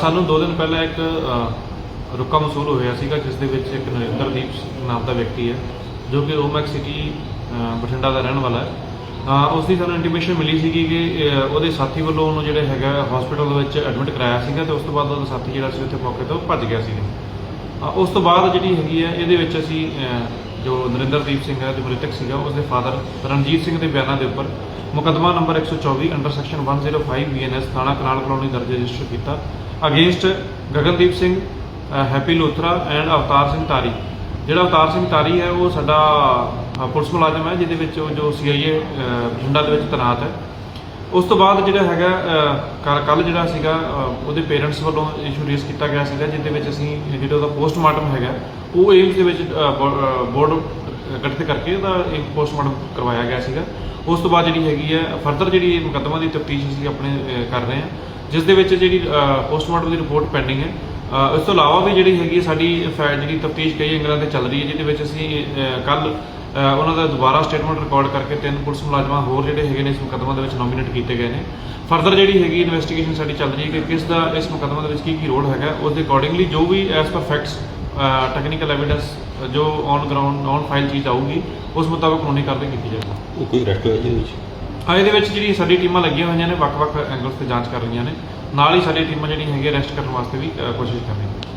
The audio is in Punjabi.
ਸਾਨੂੰ ਦੋ ਦਿਨ ਪਹਿਲਾਂ ਇੱਕ ਅ, ਰੁਕਾ ਮਸੂਲ ਹੋਇਆ ਸੀਗਾ ਜਿਸ ਦੇ ਵਿੱਚ ਇੱਕ ਨਰਿੰਦਰਦੀਪ ਸਿੰਘ ਨਾਮ ਦਾ ਵਿਅਕਤੀ ਹੈ ਜੋ ਕਿ ਓਮੈਕ ਸਿਟੀ ਬਠਿੰਡਾ ਦਾ ਰਹਿਣ ਵਾਲਾ ਹੈ। ਉਸ ਦੀ ਸਾਨੂੰ ਇੰਟੀਮੇਸ਼ਨ ਮਿਲੀ ਸੀਗੀ ਕਿ ਉਹਦੇ ਸਾਥੀ ਵੱਲੋਂ ਉਹਨੂੰ ਜਿਹੜੇ ਹੈਗਾ ਹਸਪੀਟਲ ਦੇ ਵਿੱਚ ਐਡਮਿਟ ਕਰਾਇਆ ਸੀਗਾ ਤੇ ਉਸ ਤੋਂ ਬਾਅਦ ਉਹਦਾ ਸਾਥੀ ਜਿਹੜਾ ਸੀ ਉੱਥੇ ਮੌਕੇ ਤੋਂ ਭੱਜ ਗਿਆ ਸੀਗਾ ਉਸ ਤੋਂ ਬਾਅਦ ਜਿਹੜੀ ਹੈਗੀ ਹੈ ਇਹਦੇ ਵਿੱਚ ਅਸੀਂ ਜੋ ਨਰਿੰਦਰਦੀਪ ਸਿੰਘ ਹੈ, ਜੋ ਮ੍ਰਿਤਕ ਸੀਗਾ ਉਸ ਦੇ ਫਾਦਰ ਰਣਜੀਤ ਸਿੰਘ ਦੇ ਬਿਆਨਾਂ ਦੇ ਉੱਪਰ ਮੁਕੱਦਮਾ ਨੰਬਰ 124 ਅੰਡਰ ਸੈਕਸ਼ਨ 105 ਬੀਐਨਐਸ ਥਾਣਾ ਕਨਾਲ ਕਲੋਨੀ ਦਰਜ ਰਜਿਸਟਰ ਕੀਤਾ। Against Gagandeep Singh Happy Lothra and Avtar Singh Tari. ਜਿਹੜਾ ਅਵਤਾਰ ਸਿੰਘ ਤਾਰੀ ਹੈ, ਉਹ ਸਾਡਾ ਪੁਲਿਸ ਮੁਲਾਜ਼ਮ ਹੈ, ਜਿਹਦੇ ਵਿੱਚ ਉਹ ਜੋ ਸੀਆਈਏ ਬਠਿੰਡਾ ਦੇ ਵਿੱਚ ਤੈਨਾਤ ਹੈ। ਉਸ ਤੋਂ ਬਾਅਦ ਜਿਹੜਾ ਹੈਗਾ ਕੱਲ ਜਿਹੜਾ ਸੀਗਾ ਉਹਦੇ ਪੇਰੈਂਟਸ ਵੱਲੋਂ ਇਸ਼ੂ ਰੇਸ ਕੀਤਾ ਗਿਆ ਸੀਗਾ, ਜਿਹਦੇ ਵਿੱਚ ਅਸੀਂ ਜਿਹੜਾ ਉਹਦਾ ਪੋਸਟਮਾਰਟਮ ਹੈਗਾ, ਉਹ ਏਮਸ ਦੇ ਵਿੱਚ ਬੋਰਡ ਗਠਿਤ ਕਰਕੇ ਉਹਦਾ ਇੱਕ ਪੋਸਟਮਾਰਟਮ ਕਰਵਾਇਆ ਗਿਆ ਸੀਗਾ। ਉਸ ਤੋਂ ਬਾਅਦ ਜਿਹੜੀ ਹੈਗੀ ਹੈ ਫਰਦਰ ਜਿਹੜੀ ਮੁਕੱਦਮਾ ਦੀ ਤਫਤੀਸ਼ ਅਸੀਂ ਆਪਣੇ ਕਰ ਰਹੇ ਹਾਂ, ਜਿਸ ਦੇ ਵਿੱਚ ਜਿਹੜੀ ਪੋਸਟਮਾਰਟਮ ਦੀ ਰਿਪੋਰਟ ਪੈਂਡਿੰਗ ਹੈ। ਇਸ ਤੋਂ ਇਲਾਵਾ ਵੀ ਜਿਹੜੀ ਹੈਗੀ ਹੈ ਸਾਡੀ ਫੈ- ਜਿਹੜੀ ਤਫਤੀਸ਼ ਕਈ ਐਂਗਲਾਂ ਤੇ ਚੱਲ ਰਹੀ ਹੈ, ਜਿਹਦੇ ਵਿੱਚ ਅਸੀਂ ਕੱਲ ਉਹਨਾਂ ਦਾ ਦੁਬਾਰਾ ਸਟੇਟਮੈਂਟ ਰਿਕਾਰਡ ਕਰਕੇ ਤਿੰਨ ਪੁਲਿਸ ਮੁਲਾਜ਼ਮਾਂ ਹੋਰ ਜਿਹੜੇ ਹੈਗੇ ਨੇ ਇਸ ਮੁਕੱਦਮਾ ਦੇ ਵਿੱਚ ਨੋਮੀਨੇਟ ਕੀਤੇ ਗਏ ਨੇ। ਫਰਦਰ ਜਿਹੜੀ ਹੈਗੀ ਇਨਵੈਸਟੀਗੇਸ਼ਨ ਸਾਡੀ ਚੱਲ ਰਹੀ ਹੈ ਕਿ ਕਿਸ ਦਾ ਇਸ ਮੁਕੱਦਮਾ ਦੇ ਵਿੱਚ ਕੀ ਕੀ ਰੋਲ ਹੈਗਾ ਉਸ ਦੇ ਅਕੋਰਡਿੰਗਲੀ ਜੋ ਵੀ as per facts technical evidence ਜੋ ਔਨ ਗਰਾਊਂਡ ਔਨ ਫਾਈਲ ਚੀਜ਼ ਆਊਗੀ ਉਸ ਮੁਤਾਬਕ ਕਾਨੂੰਨੀ ਕਾਰਵਾਈ ਕੀਤੀ ਜਾਏਗੀ। ਕੋਈ ਅਰੈਸਟ ਹੋਇਆ ਜਿਹਦੇ ਵਿੱਚ? ਹਾਂ ਇਹਦੇ ਵਿੱਚ ਜਿਹੜੀ ਸਾਡੀ ਟੀਮਾਂ ਲੱਗੀਆਂ ਹੋਈਆਂ ਨੇ ਵੱਖ-ਵੱਖ ਐਂਗਲਸ ਤੇ ਜਾਂਚ ਕਰ ਰਹੀਆਂ ਨੇ। ਨਾਲ ਹੀ ਸਾਡੀ ਟੀਮਾਂ ਜਿਹੜੀਆਂ ਹੈਗੀਆਂ ਅਰੈਸਟ ਕਰਨ ਵਾਸਤੇ ਵੀ ਕੋਸ਼ਿਸ਼ ਕਰ ਰਹੀਆਂ ਨੇ।